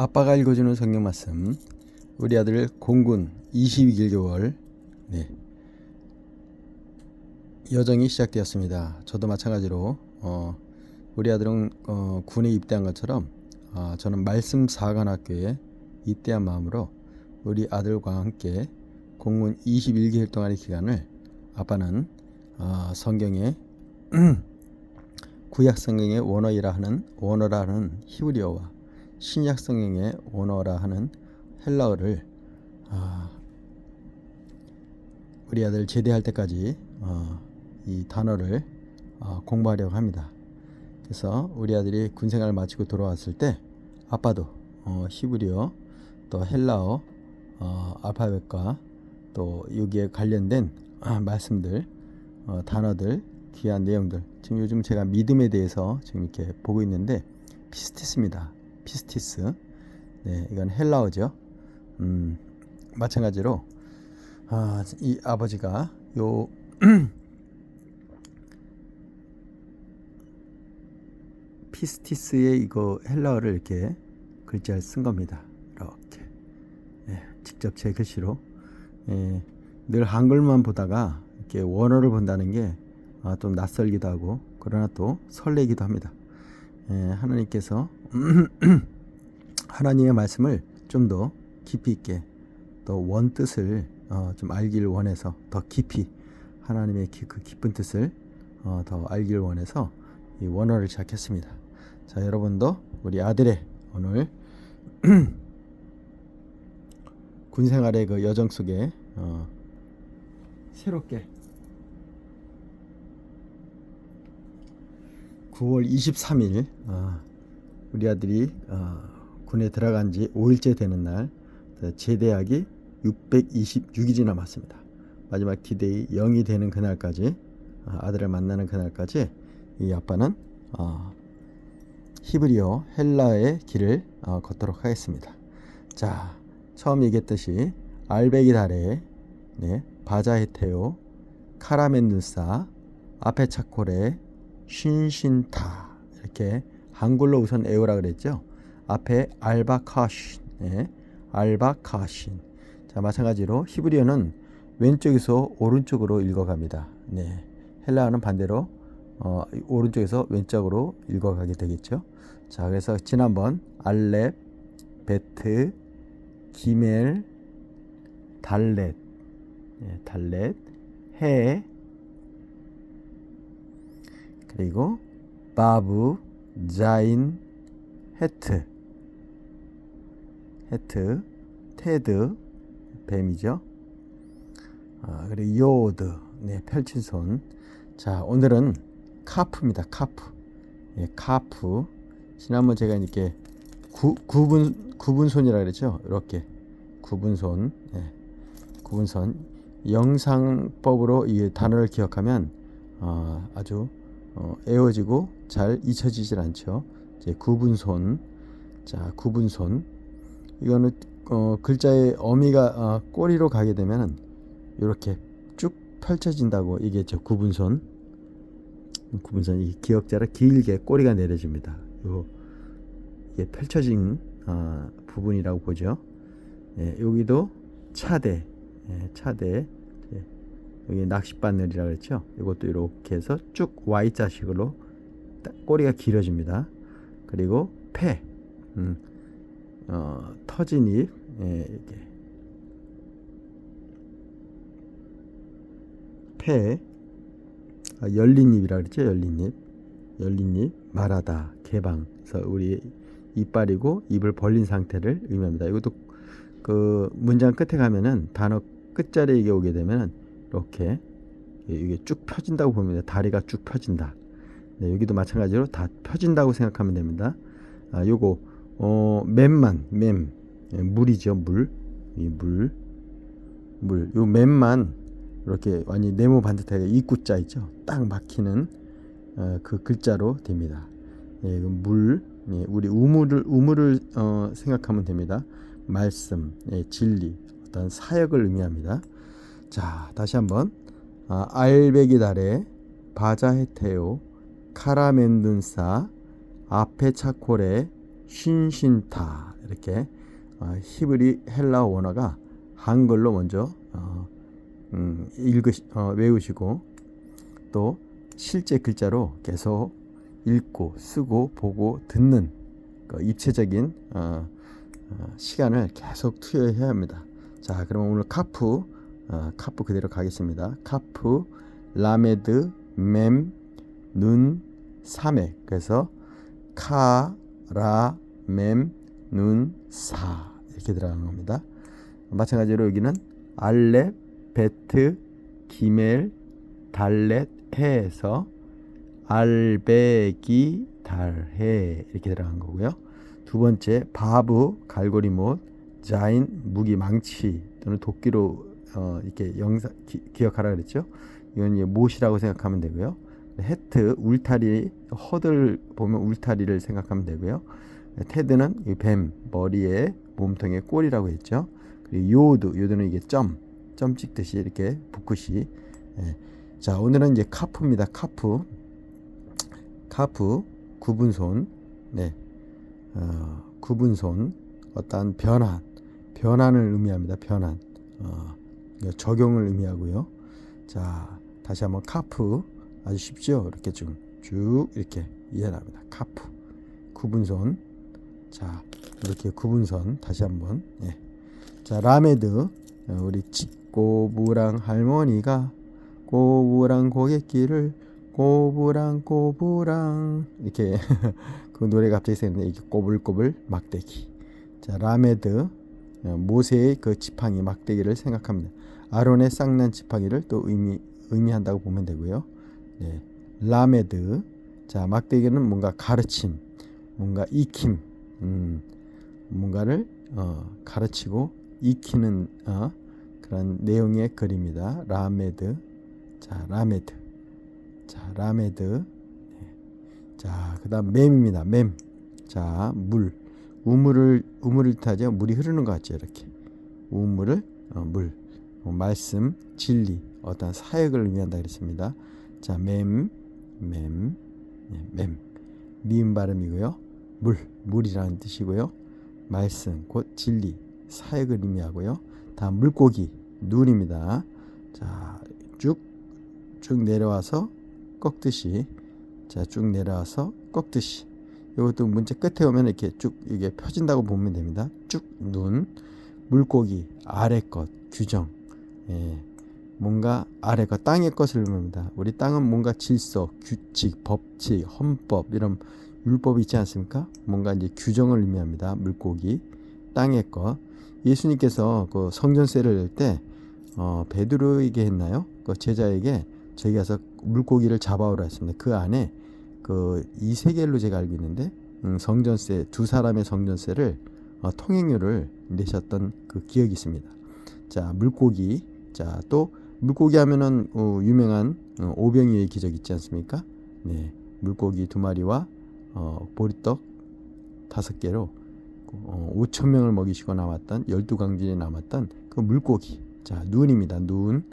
아빠가 읽어주는 성경 말씀 우리 아들 공군 22개월 네. 여정이 시작되었습니다. 저도 마찬가지로 어, 우리 아들은 어, 군에 입대한 것처럼 아, 저는 말씀 사관학교에 입대한 마음으로 우리 아들과 함께 공군 21개월 동안의 기간을 아빠는 어, 성경의 구약 성경의 원어이라 하는 원어라 하는 히브리어와 신약 성경의 원어라 하는 헬라어를 아, 우리 아들 제대할 때까지 어, 이 단어를 어, 공부하려고 합니다. 그래서 우리 아들이 군생활을 마치고 돌아왔을 때 아빠도 어, 히브리어 또 헬라어 어, 알파벳과 또 여기에 관련된 아, 말씀들 어, 단어들 귀한 내용들 지금 요즘 제가 믿음에 대해서 지금 이렇게 보고 있는데 피스티스입니다. 피스티스 네 이건 헬라어죠. 음, 마찬가지로 아, 이 아버지가 요 피스티스의 이거 헬라어를 이렇게 글자를 쓴 겁니다. 이렇게 예, 직접 제 글씨로 예, 늘 한글만 보다가 이렇게 원어를 본다는 게 아, 좀 낯설기도 하고 그러나 또 설레기도 합니다. 예, 하나님께서 하나님의 말씀을 좀 더 깊이 있게 또 원 뜻을 어, 좀 알기를 원해서 더 깊이 하나님의 기, 그 깊은 뜻을 어, 더 알기를 원해서 이 원어를 시작했습니다. 자 여러분도 우리 아들의 오늘 군생활의 그 여정 속에 어, 새롭게 9월 23일 어, 우리 아들이 어, 군에 들어간 지 5일째 되는 날 제대하기 626일이 남았습니다. 마지막 디데이 0이 되는 그날까지 어, 아들을 만나는 그날까지 이 아빠는 어, 히브리어 헬라의 길을 어, 걷도록 하겠습니다. 자, 처음 얘기했듯이 알베기 달에 네, 바자헤테오, 카라멘누사, 아페차코레, 신신타 이렇게 한글로 우선 에오라 그랬죠. 앞에 알바카신, 네, 알바카신. 자, 마찬가지로 히브리어는 왼쪽에서 오른쪽으로 읽어갑니다. 네, 헬라어는 반대로 어, 오른쪽에서 왼쪽으로 읽어가게 되겠죠. 자, 그래서 지난번 알렙, 베트, 기멜, 달렛, 예, 달렛, 해, 그리고 바브, 자인, 헤트, 헤트, 테드, 뱀이죠. 아, 그리고 요드, 네, 펼친 손. 자, 오늘은 카프입니다. 카프. 예, 카프. 지난번 제가 이렇게 구, 구분 구분손이라 그랬죠. 이렇게 구분손. 예, 구분선. 영상법으로 이 단어를 기억하면 어, 아주 어, 애워지고 잘 잊혀지질 않죠. 이제 구분손. 자, 구분손. 이거는 어, 글자의 어미가 어, 꼬리로 가게 되면 이렇게 쭉 펼쳐진다고 얘기했죠. 구분손. 구분선 이 기역자를 길게 꼬리가 내려집니다. 요 이게 펼쳐진 어, 부분이라고 보죠. 예, 여기도 차대, 예, 차대. 예, 여기 낚싯바늘이라 그랬죠. 이것도 이렇게 해서 쭉 Y자식으로 꼬리가 길어집니다. 그리고 폐, 음, 어, 터진 입, 예, 이렇게 폐, 아, 열린 입이라 그랬죠. 열린 입. 열린 입, 말하다, 개방. 그래서 우리 이빨이고 입을 벌린 상태를 의미합니다. 이것도 그 문장 끝에 가면은 단어 끝자리에 오게 되면은 이렇게 이게 쭉 펴진다고 보면 다리가 쭉 펴진다. 네, 여기도 마찬가지로 다 펴진다고 생각하면 됩니다. 아, 요거 어, 맴만 맴 예, 물이죠 물, 이 물, 물. 요 맴만 이렇게 완전히 네모 반듯하게 입구자 있죠. 딱 막히는 어, 그 글자로 됩니다. 예, 물, 예, 우리 우물을 우물을 어, 생각하면 됩니다. 말씀, 예, 진리, 어떤 사역을 의미합니다. 자, 다시 한번 아, 알베기 달에 바자헤테오, 카라멘둔사, 아페차콜레, 신신타 이렇게 어, 히브리 헬라 원어가 한글로 먼저 어, 음, 읽으시, 어, 외우시고 또 실제 글자로 계속 읽고 쓰고 보고 듣는 그 입체적인 어, 어, 시간을 계속 투여해야 합니다. 자, 그럼 오늘 카프 어, 카프 그대로 가겠습니다. 카프 라메드 맴 눈 사메 그래서 카라맴눈사 이렇게 들어가는 겁니다. 마찬가지로 여기는 알렙 베트 기멜 달렛 해에서 알베기 달해 이렇게 들어간 거고요. 두 번째 바브 갈고리 못 자인 무기 망치 또는 도끼로 어, 이렇게 영상 기, 기억하라 그랬죠. 이건 이제 못이라고 생각하면 되고요. 헤트 울타리 허들 보면 울타리를 생각하면 되고요. 테드는 이 뱀 머리에 몸통에 꼬리라고 했죠. 그리고 요드 요드는 이게 점, 점 찍듯이 이렇게 붓굿이. 예. 자 오늘은 이제 카프입니다. 카프, 카프 구분손, 네, 어, 구분손 어떠한 변환, 변환을 의미합니다. 변환, 어, 적용을 의미하고요. 자 다시 한번 카프 아주 쉽죠. 이렇게 쭉, 쭉 이렇게 이해합니다. 카프 구분손. 자 이렇게 구분선 다시 한번. 예. 자 라메드 어, 우리 꼬부랑 할머니가 꼬부랑 고갯길을 꼬부랑 꼬부랑 이렇게 그 노래가 갑자기 생겼는데 이게 꼬불꼬불 막대기. 자 라메드 어, 모세의 그 지팡이 막대기를 생각합니다. 아론의 쌍난 지팡이를 또 의미 의미한다고 보면 되고요. 네. 라메드. 자, 막대기는 뭔가 가르침, 뭔가 익힘, 음, 뭔가를 어, 가르치고 익히는 어, 그런 내용의 글입니다. 라메드. 자, 라메드. 자, 라메드. 네. 자, 그 다음 맴입니다. 맴. 자, 물. 우물을 우물을 타죠. 물이 흐르는 것 같죠. 이렇게. 우물을 어, 물. 어, 말씀, 진리, 어떤 사역을 의미한다 그랬습니다. 자, 맴, 맴, 네, 맴. 미음 발음이고요. 물, 물이라는 뜻이고요. 말씀, 곧 진리, 사역을 의미하고요. 다음 물고기, 눈입니다. 자, 쭉, 쭉 내려와서 꺾듯이, 자, 쭉 내려와서 꺾듯이. 이것도 문제 끝에 오면 이렇게 쭉 이게 펴진다고 보면 됩니다. 쭉 눈, 물고기, 아래 것, 규정. 예. 뭔가 아래가 땅의 것을 의미합니다. 우리 땅은 뭔가 질서, 규칙, 법칙, 헌법 이런 율법이 있지 않습니까? 뭔가 이제 규정을 의미합니다. 물고기, 땅의 것. 예수님께서 그 성전세를 낼 때 어, 베드로에게 했나요? 그 제자에게 저희 가서 물고기를 잡아오라 했습니다. 그 안에 그 이세겔로 제가 알고 있는데 음, 성전세 두 사람의 성전세를 어, 통행료를 내셨던 그 기억이 있습니다. 자 물고기 자또 물고기 하면은 어, 유명한 어, 오병이의 기적 있지 않습니까? 네, 물고기 두 마리와 어, 보리떡 다섯 개로 어, 5천 명을 먹이시고 남았던 열두 강진에 남았던 그 물고기. 자, 눈입니다. 눈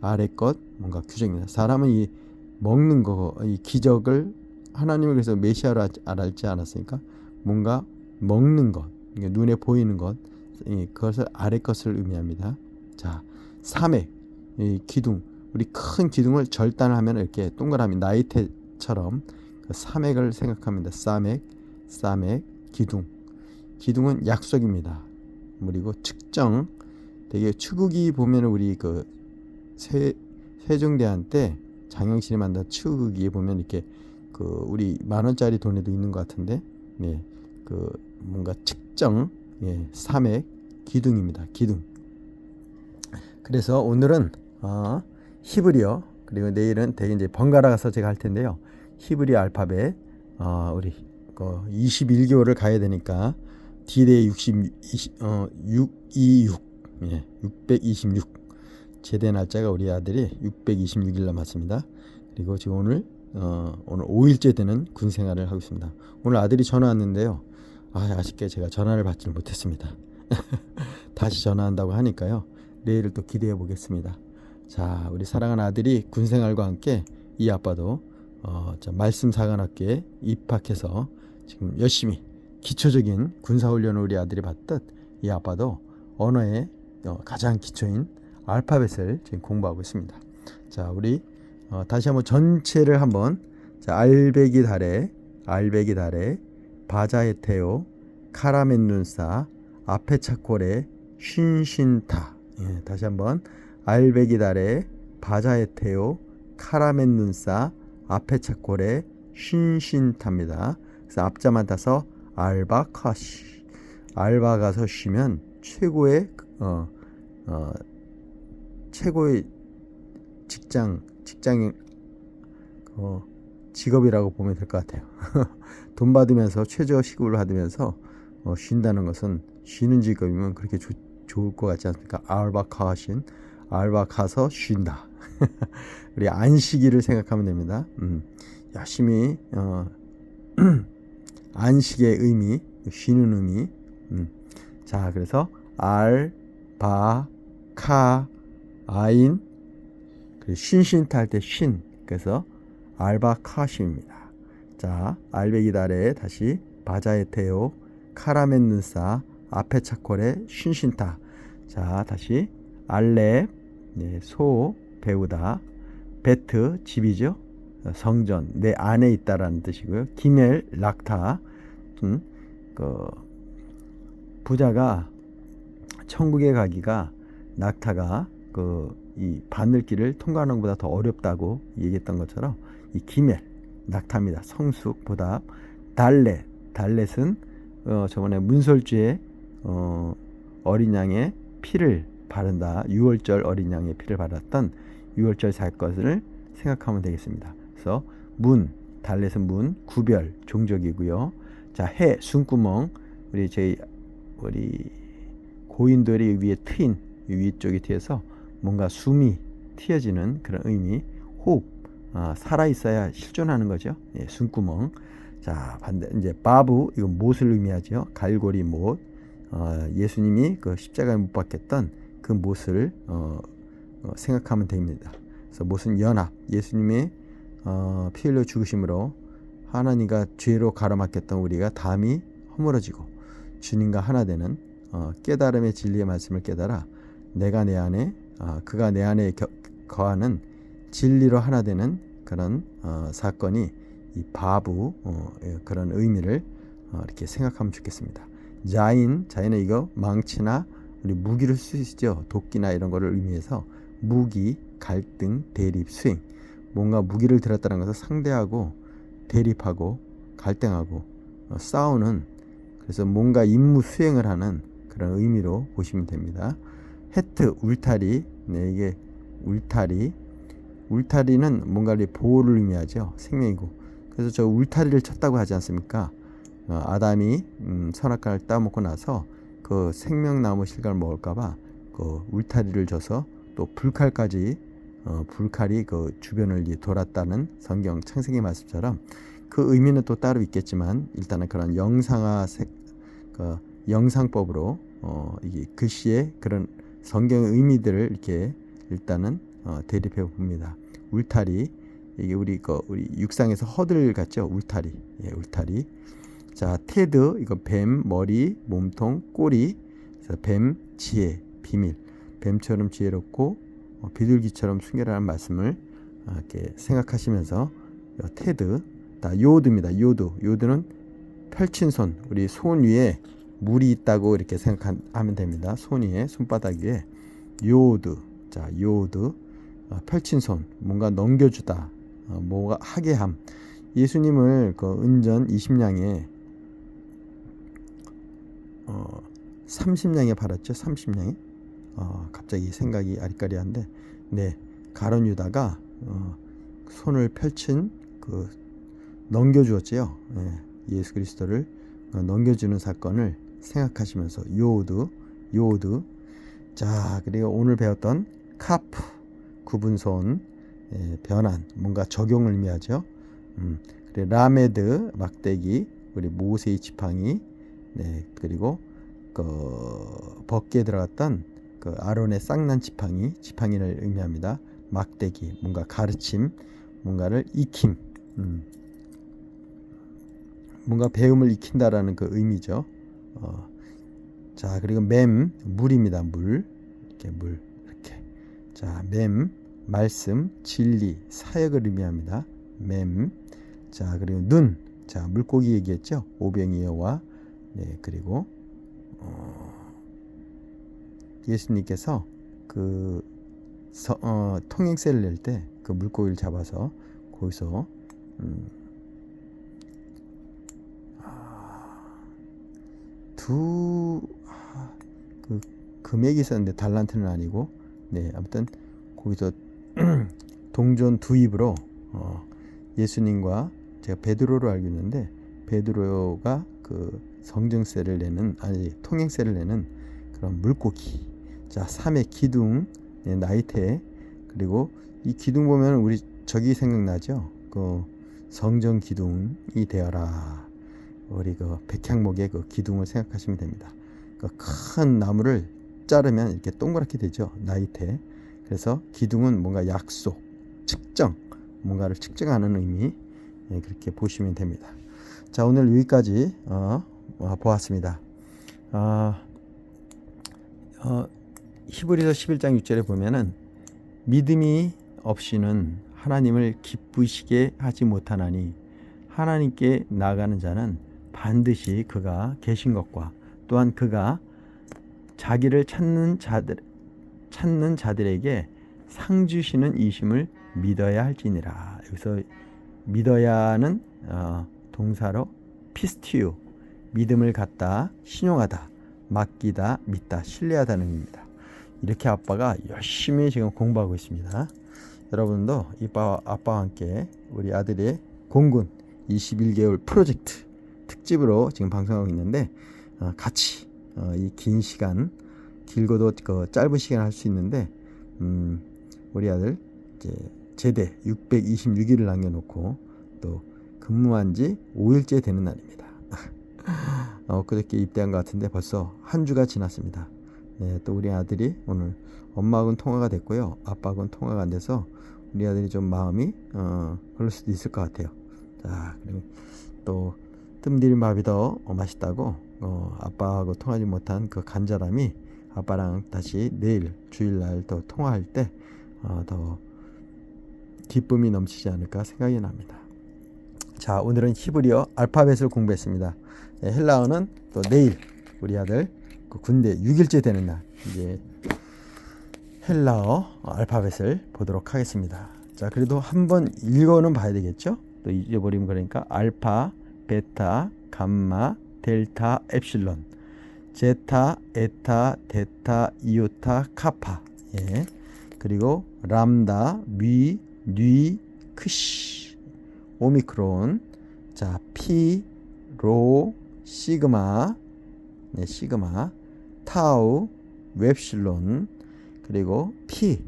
아래 것 뭔가 규정입니다. 사람은 이 먹는 거, 이 기적을 하나님을 그래서 메시아로 알았지 않았습니까? 뭔가 먹는 것, 눈에 보이는 것, 그것을 아래 것을 의미합니다. 자, 삼액, 이 기둥, 우리 큰 기둥을 절단하면 이렇게 동그라미 나이테처럼 그 삼액을 생각합니다. 삼액, 삼액, 기둥. 기둥은 약속입니다. 그리고 측정, 되게 추국이 보면 우리 그 세, 세종대왕 때 장영실이 만든 추국이 보면 이렇게 그 우리 만 원짜리 돈에도 있는 것 같은데, 네, 그 뭔가 측정, 예, 삼액, 기둥입니다. 기둥. 그래서 오늘은 어, 히브리어 그리고 내일은 대개 이제 번갈아 가서 제가 할 텐데요. 히브리 알파벳 어, 우리 그 21개월을 가야 되니까 디데이 60 20, 어, 626 예, 626 제대 날짜가 우리 아들이 626일 남았습니다. 그리고 지금 오늘 어, 오늘 5일째 되는 군 생활을 하고 있습니다. 오늘 아들이 전화 왔는데요. 아, 아쉽게 제가 전화를 받지를 못했습니다. 다시 전화한다고 하니까요. 내일을 또 기대해 보겠습니다. 자, 우리 사랑하는 아들이 군 생활과 함께 이 아빠도 어, 자, 말씀 사관학교에 입학해서 지금 열심히 기초적인 군사훈련을 우리 아들이 받듯 이 아빠도 언어의 어, 가장 기초인 알파벳을 지금 공부하고 있습니다. 자, 우리 어, 다시 한번 전체를 한번. 자, 알배기 달에 알배기 달에 바자의 태오 카라멘 눈싸 앞에 차콜에 쉰신타. 예, 다시 한번. 알배기 달에 바자의 태오 카라멘 눈싸 앞에 차콜에 쉰신타입니다. 그래서 앞자만 따서 알바 카시. 알바 가서 쉬면 최고의 어, 어, 최고의 직장 직장인 어, 직업이라고 보면 될 것 같아요. 돈 받으면서 최저 시급을 받으면서 어, 쉰다는 것은 쉬는 직업이면 그렇게 조, 좋을 것 같지 않습니까? 알바 가신 알바 가서 쉰다. 우리 안식일을 생각하면 됩니다. 음, 열심히 어, 안식의 의미, 쉬는 의미. 음. 자, 그래서 알, 바, 카, 아인, 신신타 할때 신. 그래서 알바카시입니다. 자, 알베기 달에 다시 바자의 테오, 카라멘 눈싸, 앞에 차콜의 신신타. 자, 다시 알렙, 네, 소, 배우다. 베트, 집이죠. 성전, 내 안에 있다라는 뜻이고요. 기멜, 락타. 음, 그 부자가 천국에 가기가 낙타가 그 이 바늘길을 통과하는 것보다 더 어렵다고 얘기했던 것처럼 이 기멜 낙타입니다. 성숙 보답 달렛 달렛은 어 저번에 문설주에 어 어린 양의 피를 바른다. 6월절 어린 양의 피를 바랐던 6월절 살 것을 생각하면 되겠습니다. 그래서 문 달렛은 문 구별 종족이고요. 자, 해 숨구멍 우리 저희 우리 고인돌이 위에 트인 위쪽에 트여서 뭔가 숨이 튀어지는 그런 의미. 호흡 아, 살아 있어야 실존하는 거죠. 예, 숨구멍. 자, 반대 이제 바부 이건 못을 의미하죠. 갈고리 못. 어, 예수님이 그 십자가에 못 박혔던 그 못을 어, 어, 생각하면 됩니다. 그래서 못은 연합. 예수님의 어, 피 흘려 죽으심으로 하나님과 죄로 가로막혔던 우리가 담이 허물어지고 주님과 하나 되는 어, 깨달음의 진리의 말씀을 깨달아 내가 내 안에 어, 그가 내 안에 겨, 거하는 진리로 하나 되는 그런 어, 사건이 이 바부 어, 예, 그런 의미를 어, 이렇게 생각하면 좋겠습니다. 자인 자인은 이거 망치나 우리 무기를 쓰시죠 도끼나 이런 거를 의미해서 무기 갈등 대립 수행 뭔가 무기를 들었다는 것은 상대하고 대립하고 갈등하고 어, 싸우는 그래서 뭔가 임무 수행을 하는 그런 의미로 보시면 됩니다. 해트 울타리. 네 이게 울타리. 울타리는 뭔가를 보호를 의미하죠. 생명이고. 그래서 저 울타리를 쳤다고 하지 않습니까? 어, 아담이 음, 선악과를 따먹고 나서 그 생명나무 실과를 먹을까봐 그 울타리를 져서 또 불칼까지 어, 불칼이 그 주변을 돌았다는 성경 창세기 말씀처럼 그 의미는 또 따로 있겠지만 일단은 그런 영상화 색, 그 영상법으로 어, 이게 글씨의 그런 성경의 의미들을 이렇게 일단은 어, 대립해 봅니다. 울타리 이게 우리 그 우리 육상에서 허들 같죠? 울타리, 예, 울타리. 자, 테드 이거 뱀 머리, 몸통, 꼬리. 뱀 지혜, 비밀. 뱀처럼 지혜롭고 어, 비둘기처럼 순결하는 말씀을 어, 이렇게 생각하시면서 테드, 다 요드입니다. 요드, 요드는 펼친 손, 우리 손 위에 물이 있다고 이렇게 생각하면 됩니다. 손 위에 손바닥 위에 요드, 자 요드, 어, 펼친 손, 뭔가 넘겨주다, 어, 뭐가 하게 함. 예수님을 그 은전 20냥에 어, 30냥에 팔았죠. 30냥에. 어, 갑자기 생각이 아리까리한데, 네, 가론 유다가 어, 손을 펼친 그 넘겨주었지요. 예, 예수 그리스도를 어, 넘겨주는 사건을 생각하시면서 요드, 요드. 자, 그리고 오늘 배웠던 카프, 구분손, 예, 변환, 뭔가 적용을 의미하죠. 음, 그리고 라메드, 막대기, 우리 모세의 지팡이, 네, 그리고 그 벗기에 들어갔던 그 아론의 쌍난 지팡이, 지팡이를 의미합니다. 막대기, 뭔가 가르침, 뭔가를 익힘, 음, 뭔가 배움을 익힌다라는 그 의미죠. 어, 자 그리고 맴 물입니다. 물 이렇게 물 이렇게 자맴 말씀 진리 사역을 의미합니다. 맴자 그리고 눈자 물고기 얘기했죠. 오병이어와 네 그리고 어, 예수님께서 그 서, 어, 통행세를 낼 때 그 물고기를 잡아서 거기서 음, 두그 금액이 있었는데 달란트는 아니고 네 아무튼 거기서 동전 두 입으로 어, 예수님과 제가 베드로로 알고 있는데 베드로가 그 성정세를 내는 아니 통행세를 내는 그런 물고기 자 삼의 기둥 네, 나이테 그리고 이 기둥 보면 우리 저기 생각나죠? 그 성정 기둥이 되어라 우리 그 백향목의 그 기둥을 생각하시면 됩니다. 그 큰 나무를 자르면 이렇게 동그랗게 되죠. 나이테. 그래서 기둥은 뭔가 약속, 측정, 뭔가를 측정하는 의미 예, 그렇게 보시면 됩니다. 자 오늘 여기까지 어, 어, 보았습니다. 어, 어, 히브리서 11장 6절에 보면은 믿음이 없이는 하나님을 기쁘시게 하지 못하나니 하나님께 나가는 자는 반드시 그가 계신 것과 또한 그가 자기를 찾는 자들 찾는 자들에게 상 주시는 이심을 믿어야 할지니라. 여기서 믿어야는 어, 동사로 피스티우 믿음을 갖다 신용하다 맡기다 믿다 신뢰하다는 의미입니다. 이렇게 아빠가 열심히 지금 공부하고 있습니다. 여러분도 이빠 아빠와 함께 우리 아들의 공군 21개월 프로젝트 특집으로 지금 방송하고 있는데 어, 같이 어, 이 긴 시간 길고도 그 짧은 시간 할 수 있는데 음, 우리 아들 이제 제대 626일을 남겨놓고 또 근무한 지 5일째 되는 날입니다. 어, 그저께 입대한 것 같은데 벌써 한 주가 지났습니다. 네, 또 우리 아들이 오늘 엄마하고는 통화가 됐고요. 아빠하고는 통화가 안 돼서 우리 아들이 좀 마음이 어, 그럴 수도 있을 것 같아요. 자, 그리고 또 뜸들인 밥이 더 맛있다고 어, 아빠하고 통하지 못한 그 간절함이 아빠랑 다시 내일 주일날 또 통화할 때더 어, 기쁨이 넘치지 않을까 생각이 납니다. 자 오늘은 히브리어 알파벳을 공부했습니다. 네, 헬라어는 또 내일 우리 아들 그 군대 6일째 되는 날 이제 헬라어 알파벳을 보도록 하겠습니다. 자 그래도 한번 읽어는 봐야 되겠죠? 또 잊어버리면 그러니까 알파 베타, 감마, 델타, 엡실론, 제타, 에타, 데타, 이오타, 카파. 예. 그리고 람다, 미, 뉘, 크시, 오미크론. 자, 피, 로, 시그마, 네, 시그마, 타우, 웹실론, 그리고 피,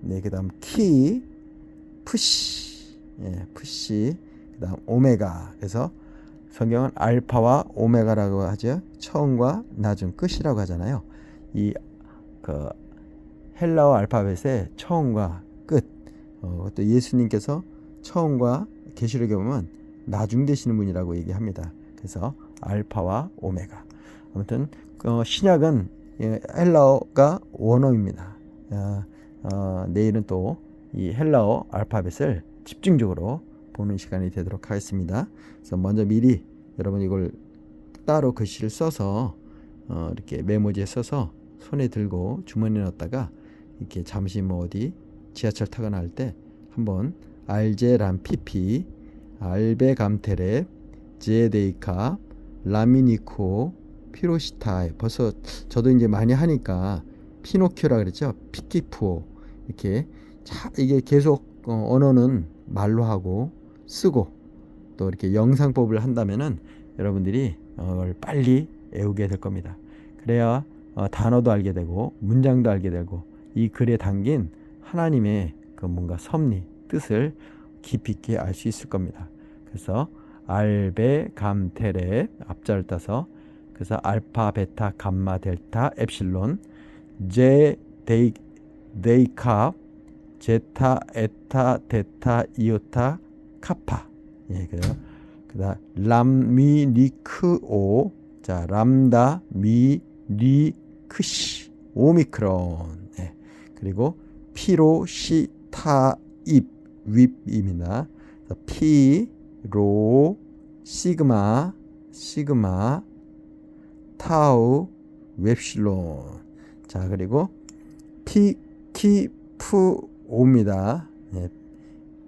네, 그 다음 키, 푸시, 예, 푸시, 그 다음 오메가. 그래서 성경은 알파와 오메가라고 하죠. 처음과 나중 끝이라고 하잖아요. 이 그 헬라어 알파벳의 처음과 끝. 어, 또 예수님께서 처음과 계시록에 보면 나중 되시는 분이라고 얘기합니다. 그래서 알파와 오메가. 아무튼 어, 신약은 예, 헬라어가 원어입니다. 어, 어, 내일은 또 이 헬라어 알파벳을 집중적으로 보는 시간이 되도록 하겠습니다. 그래서 먼저 미리 여러분 이걸 따로 글씨를 써서 어, 이렇게 메모지에 써서 손에 들고 주머니에 넣었다가 이렇게 잠시 뭐 어디 지하철 타거나 할 때 한번 알제람 피피 알베감테레 제데이카 라미니코 피로시타 벌써 저도 이제 많이 하니까 피노키오라 그랬죠 피키푸오 이렇게 자 이게 계속 어, 언어는 말로 하고 쓰고 또 이렇게 영상법을 한다면은 여러분들이 어, 빨리 외우게 될 겁니다. 그래야 어, 단어도 알게 되고 문장도 알게 되고 이 글에 담긴 하나님의 그 뭔가 섭리 뜻을 깊이 있게 알 수 있을 겁니다. 그래서 알베 감테레 앞자를 따서 그래서 알파 베타 감마 델타 엡실론 제 데이 데이캅 제타 에타 데타 이오타 카파. 예, 그래요. 그다음 람미리크오 자 람다 미리크시 오미크론 예. 그리고 피로시타입 윗입니다. 피로 시그마 시그마 타우 웹실론 자 그리고 피키프오입니다. 예.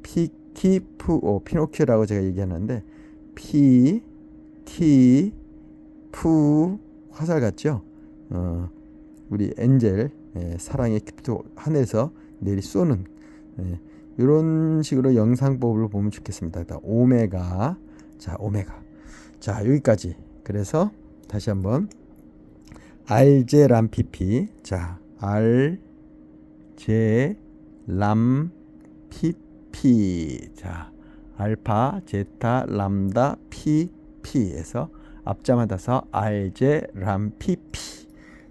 피 키프오 피노키오라고 제가 얘기하는데 피, 키, 푸 화살 같죠? 어, 우리 엔젤 예, 사랑의 기프트 하늘에서 내리 쏘는 예, 이런 식으로 영상법을 보면 좋겠습니다. 오메가. 자 오메가. 자 여기까지. 그래서 다시 한번 알제람피피. 자 알제람피피 자 알파 제타 람다 피피에서 앞자마 다서 알제람피피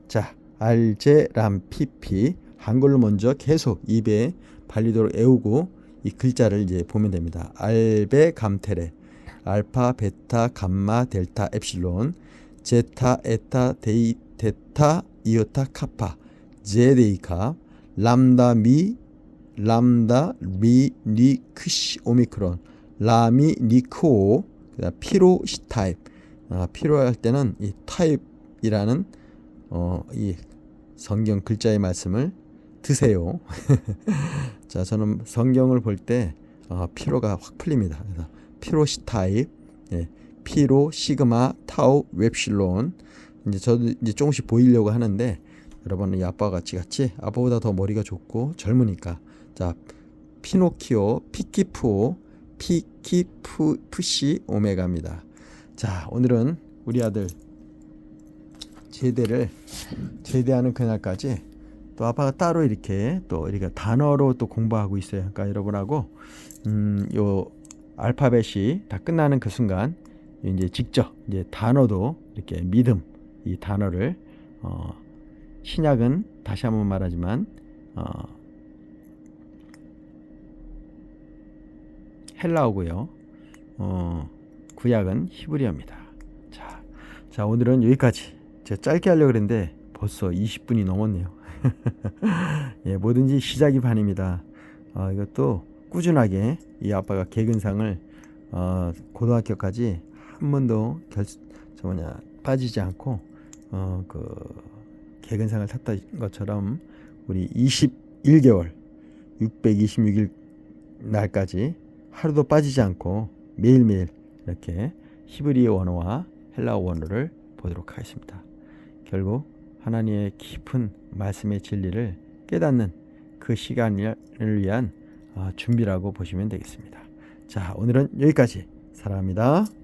자 알제람피피 한글로 먼저 계속 입에 발리도록 애우고 이 글자를 이제 보면 됩니다. 알베 감테레 알파 베타 감마 델타 엡실론 제타 에타 데이 테타 이오타 카파 제데이카 람다 미 람다 미 니 크시 오미크론 라미 그다음 피로 시 타입 아, 필요할 때는 이 타입이라는 어, 이 성경 글자의 말씀을 드세요. 자, 저는 성경을 볼때 어, 피로가 확 풀립니다. 그래서 피로시 타입, 예, 피로 시그마 타우 웹실론 이제 저도 이제 조금씩 보이려고 하는데 여러분 이 아빠 같이 같이 아빠보다 더 머리가 좋고 젊으니까 자 피노키오 피키푸오 피키푸푸시 오메가입니다. 자 오늘은 우리 아들 제대를 제대하는 그날까지 또 아빠가 따로 이렇게 또 이렇게 단어로 또 공부하고 있어요. 그러니까 여러분하고 음요 알파벳이 다 끝나는 그 순간 이제 직접 이제 단어도 이렇게 믿음 이 단어를 어 신약은 다시 한번 말하지만 어 헬라어고요. 어 구약은 히브리어입니다. 자, 자 오늘은 여기까지. 제가 짧게 하려고 그랬는데 벌써 20분이 넘었네요. 예, 뭐든지 시작이 반입니다. 어, 이것도 꾸준하게 이 아빠가 개근상을 어, 고등학교까지 한 번도 결, 저 뭐냐 빠지지 않고 어, 그 개근상을 탔던 것처럼 우리 21개월 626일 날까지 하루도 빠지지 않고 매일매일 이렇게 히브리어 원어와 헬라어 원어를 보도록 하겠습니다. 결국 하나님의 깊은 말씀의 진리를 깨닫는 그 시간을 위한 어, 준비라고 보시면 되겠습니다. 자, 오늘은 여기까지. 사랑합니다.